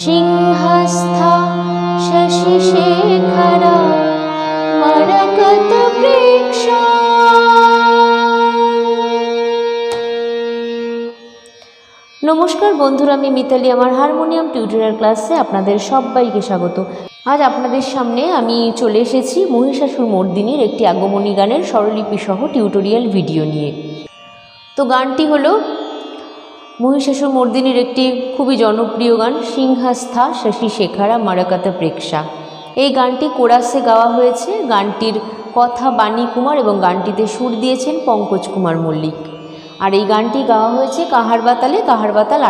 सिंहस्था शशिशेखरा मरकतप्रेक्षा নমস্কার বন্ধুরা আমি মিতালি আমার হারমোনিয়াম টিউটোরিয়াল ক্লাসে আপনাদের সবাইকে স্বাগত আজ আপনাদের সামনে আমি চলে এসেছি মহিষাসুর মর্দিনীর একটি আগমনী গানের স্বরলিপি সহ টিউটোরিয়াল ভিডিও নিয়ে তো গানটি হলো মহিষাসুর মর্দিনীর একটি খুবই জনপ্রিয় গান, সিংহাস্থা, শশী শেখারা, মারাকাতা প্রেক্ষা। এই গানটি কোরাসে গাওয়া হয়েছে। গানটির কথা বাণী কুমার এবং গানটিতে সুর দিয়েছেন পঙ্কজ কুমার মল্লিক। আর এই গানটি গাওয়া হয়েছে কাহার বাতালে, কাহার বাতাল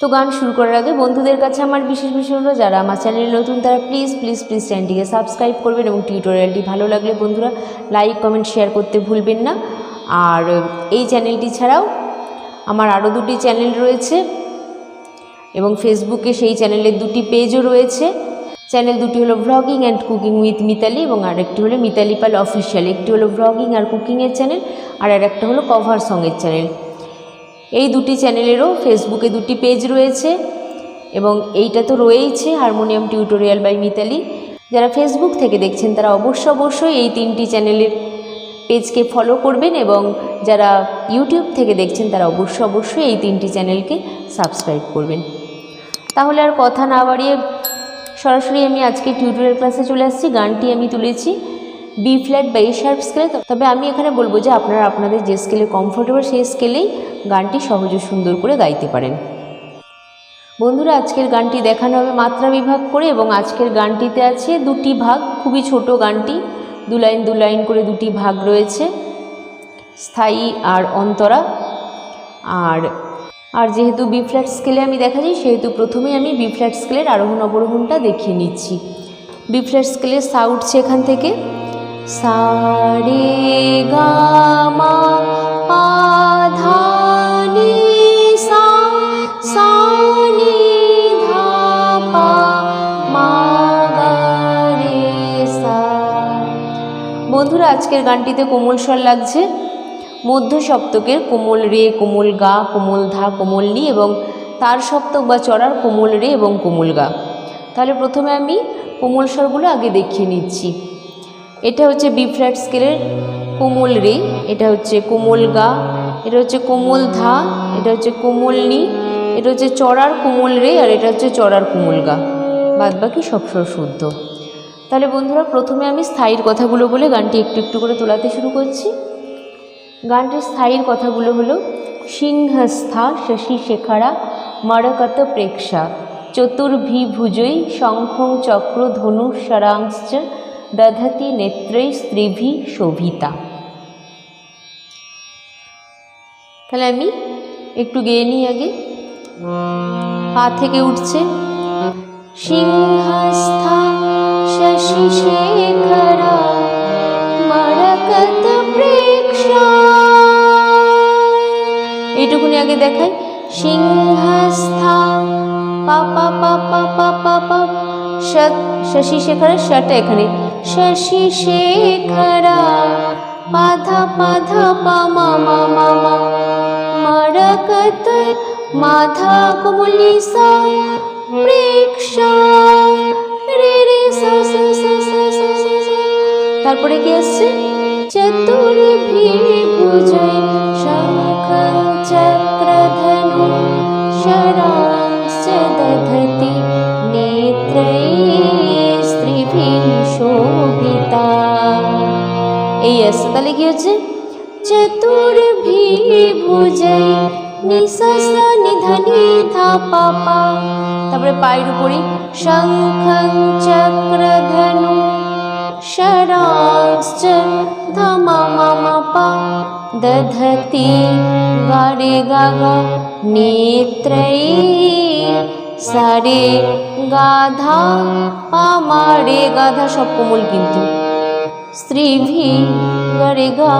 তো গান শুরু করার আগে বন্ধুদের কাছে আমার বিশেষ বিষয় হলো যারা আমার চ্যানেলে নতুন তারা প্লিজ প্লিজ প্লিজ চ্যানেলটিকে সাবস্ক্রাইব করবেন এবং টিউটোরিয়ালটি ভালো লাগলে বন্ধুরা লাইক কমেন্ট শেয়ার করতে ভুলবেন না। আর এই চ্যানেলটি ছাড়াও আমার আরও দুটি চ্যানেল রয়েছে এবং ফেসবুকে সেই চ্যানেলের দুটি পেজও রয়েছে। চ্যানেল দুটি হলো vlogging and cooking with Mitali এবং আরেকটি হলো মিতালি পাল অফিসিয়াল একটি হলো ভ্লগিং আর কুকিংয়ের চ্যানেল আর আরেকটা হলো কভার সঙের চ্যানেল। এই দুটি চ্যানেলেরও ফেসবুকে দুটি পেজ রয়েছে এবং এইটা তো রয়েইছে হারমোনিয়াম টিউটোরিয়াল বাই মিতালি যারা ফেসবুক থেকে দেখছেন তারা অবশ্য অবশ্যই এই তিনটি চ্যানেলের পেজকে ফলো করবেন এবং যারা ইউটিউব থেকে দেখছেন, তারা অবশ্য অবশ্যই এই তিনটি চ্যানেলকে সাবস্ক্রাইব করবেন। তাহলে আর কথা না বাড়িয়ে সরাসরি আমি আজকে টিউটোরিয়াল ক্লাসে চলে আসছি। গানটি আমি তুলেছি বি ফ্ল্যাট বা এ শার্প স্কেলে তবে আমি এখানে বলব যে আপনারা আপনাদের যে স্কেলে কমফোর্টেবল সেই স্কেলেই গানটি সহজে সুন্দর করে গাইতে পারেন। বন্ধুরা, আজকের গানটি দেখানো হবে মাত্রা বিভাগ করে এবং আজকের গানটিতে আছে দুটি ভাগ, খুবই ছোট গানটি। দু লাইন দু লাইন করে দুটি ভাগ রয়েছে। স্থায়ী আর অন্তরা। আর আর যেহেতু বি ফ্ল্যাট স্কেলে আমি দেখা যাই সেহেতু প্রথমেই আমি বি ফ্ল্যাট স্কেলের আরোহণ অবরোহণটা দেখিয়ে নিচ্ছি। বি ফ্ল্যাট স্কেলের সা উঠছে এখান থেকে। সা, রে, গা, মা, পা আজকের গানটিতে কোমল স্বর লাগছে। মধ্য সপ্তকের কোমল রে, কোমল গা, কোমল ধা, কোমল নি এবং তার সপ্তক বা চড়ার কোমল রে এবং কোমল গা। তাহলে প্রথমে আমি কোমল স্বরগুলো আগে দেখিয়ে নিচ্ছি। এটা হচ্ছে বি ফ্ল্যাট স্কেলের কোমল রে, এটা হচ্ছে কোমল গা, এটা হচ্ছে কোমল ধা, এটা হচ্ছে কোমল নি, এটা হচ্ছে চড়ার কোমল রে আর এটা হচ্ছে চড়ার কোমল গা। বাদ বাকি সব শুদ্ধ। তাহলে বন্ধুরা, প্রথমে আমি স্থায়ীর কথাগুলো বলে গানটি একটু একটু করে তোলাতে শুরু করছি। গানটির স্থায়ীর কথাগুলো হলো, সিংহস্থা শশী শেখারা মরকত প্রেক্ষা চতুর্ভি ভুজৈ শঙ্খং চক্র ধনু শরাংশ্চ দধতি নেত্রৈ স্ত্রীভি শোভিতা। তাহলে আমি একটু গেয়ে নিই আগে। পা থেকে উঠছে। সিংহস্থা শেখরা মরকত প্রেক্ষা এইটুকুনি আগে দেখাই। সিংহস্থা পা পা পা পা পা পা পা। শত, শশী শেখরের শাটা এখানে। শশী শেখরা পাধা পাধা, পা, মা মা মরকত মাধা কুমুলি সা প্রেক্ষা তারপরে কি আসছে? চতুর্ভি ভুজয় শঙ্খ এই আসছে তাহলে কি হচ্ছে? চতুর্ভি ভুজয় নিঃশ্বাস নিধনি ধা পাপা তারপরে পায়ের উপরে শঙ্খ চক্র ধনু শরাংশ্চ ধমামাপা দধতি গাড়ে গাগ নেত্রয়ে। সারে গাধা, আমারে গাধা, সব কোমল কিন্তু। স্ত্রীভি গড়ে গা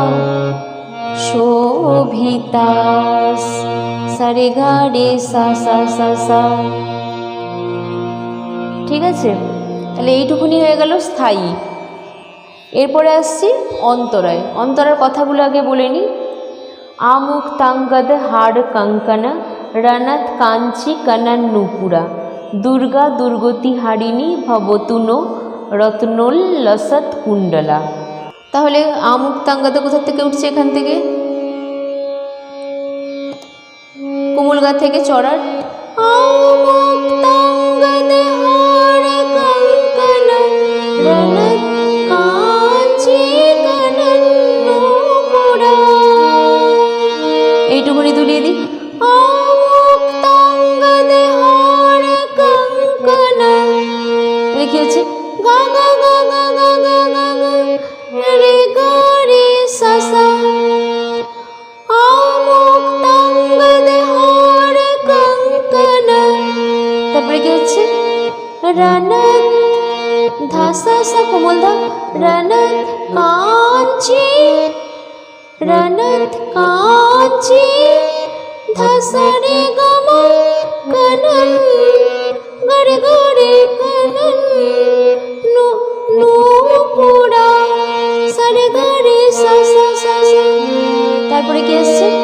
শোভিতাস, সারে গা রে সা সা সা সা। ঠিক আছে? তাহলে এইটুকুনি হয়ে গেল স্থায়ী। এরপরে আসছি অন্তরায়। অন্তরার কথাগুলো আগে বলে নিই। আমুক তাঙ্গদ হাড় কঙ্কন রণত কাঞ্চি কনন নুপুরা। দুর্গা দুর্গতি হারিণী ভবতুনো রত্নোল লসত কুণ্ডলা। তাহলে আমুক্তাঙ্গাতে কোথা থেকে উঠছে এখান থেকে? কোমলগা থেকে চড়ার? এইটুকুনি তুলিয়ে দিই। কি হচ্ছে গা গা গা গা গা গা গা গা। रणत काची धसरे गम कनन गरे गरे कनन नु नु पुरा सरे गरे सा सा सा তারপরে কি আসছে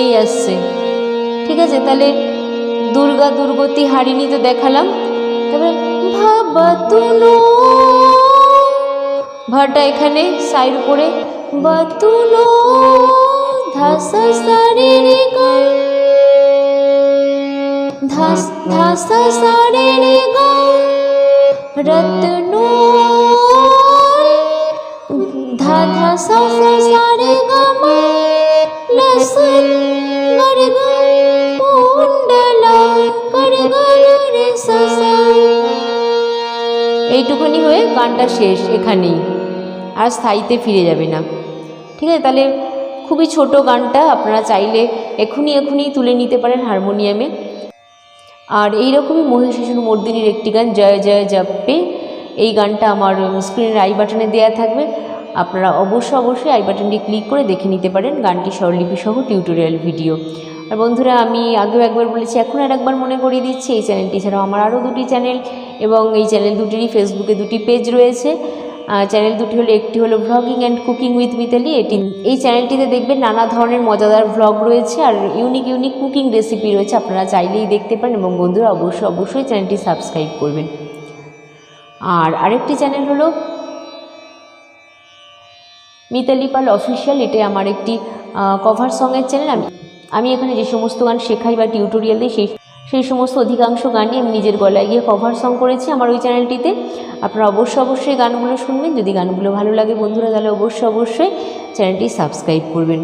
এই আসছে। ঠিক আছে, তাহলে দুর্গা দুর্গতি হারিণী তো দেখালাম। তারপরে ভাবতু নো। ভাটা এখানে, সাইড উপরে। বাতুলো ধাস সারে রে গা ধাস ধাস সারে রে রত্নো ধা ধা সা সা সারে গা মা লসন। এইটুকুনি হয়ে গানটা শেষ, এখানেই। আর স্থায়ীতে ফিরে যাবে না। ঠিক আছে, তাহলে খুবই ছোট গানটা, আপনারা চাইলে এখনই এখনই তুলে নিতে পারেন হারমোনিয়ামে। আর এইরকমই মহিষাসুর মর্দিনীর একটি গান, জয় জয়, জপে। এই গানটা আমার স্ক্রিনের আই বাটনে দেওয়া থাকবে। আপনারা অবশ্যই অবশ্যই আই বাটনটি ক্লিক করে দেখে নিতে পারেন গানটি স্বরলিপি সহ টিউটোরিয়াল ভিডিও। আর বন্ধুরা, আমি আগেও একবার বলেছি, এখন আর একবার মনে করিয়ে দিচ্ছি, এই চ্যানেলটি ছাড়াও আমার আরও দুটি চ্যানেল এবং এই চ্যানেল দুটিরই ফেসবুকে দুটি পেজ রয়েছে। চ্যানেল দুটি হলো, একটি হলো vlogging and cooking with Mitali এটি এই চ্যানেলটিতে দেখবেন নানা ধরনের মজাদার ভ্লগ রয়েছে আর ইউনিক ইউনিক কুকিং রেসিপি রয়েছে, আপনারা চাইলেই দেখতে পারেন এবং বন্ধুরা অবশ্যই অবশ্যই চ্যানেলটি সাবস্ক্রাইব করবেন। আর আরেকটি চ্যানেল হলো মিতালি পাল অফিসিয়াল এটাই আমার একটি কভার সঙের চ্যানেল আমি আমি এখানে যে সমস্ত গান শেখাই বা টিউটোরিয়াল দিই, সেই সেই সমস্ত অধিকাংশ গানই আমি নিজের গলায় গিয়ে কভার সং করেছি আমার ওই চ্যানেলটিতে আপনারা অবশ্যই অবশ্যই গানগুলো শুনবেন। যদি গানগুলো ভালো লাগে বন্ধুরা, তাহলে অবশ্যই অবশ্যই চ্যানেলটি সাবস্ক্রাইব করবেন।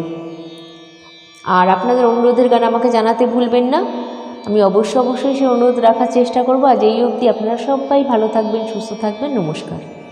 আর আপনাদের অনুরোধের গান আমাকে জানাতে ভুলবেন না। আমি অবশ্যই অবশ্যই সেই অনুরোধ রাখার চেষ্টা করব। আজ এই অবধি আপনারা সবাই ভালো থাকবেন, সুস্থ থাকবেন। নমস্কার।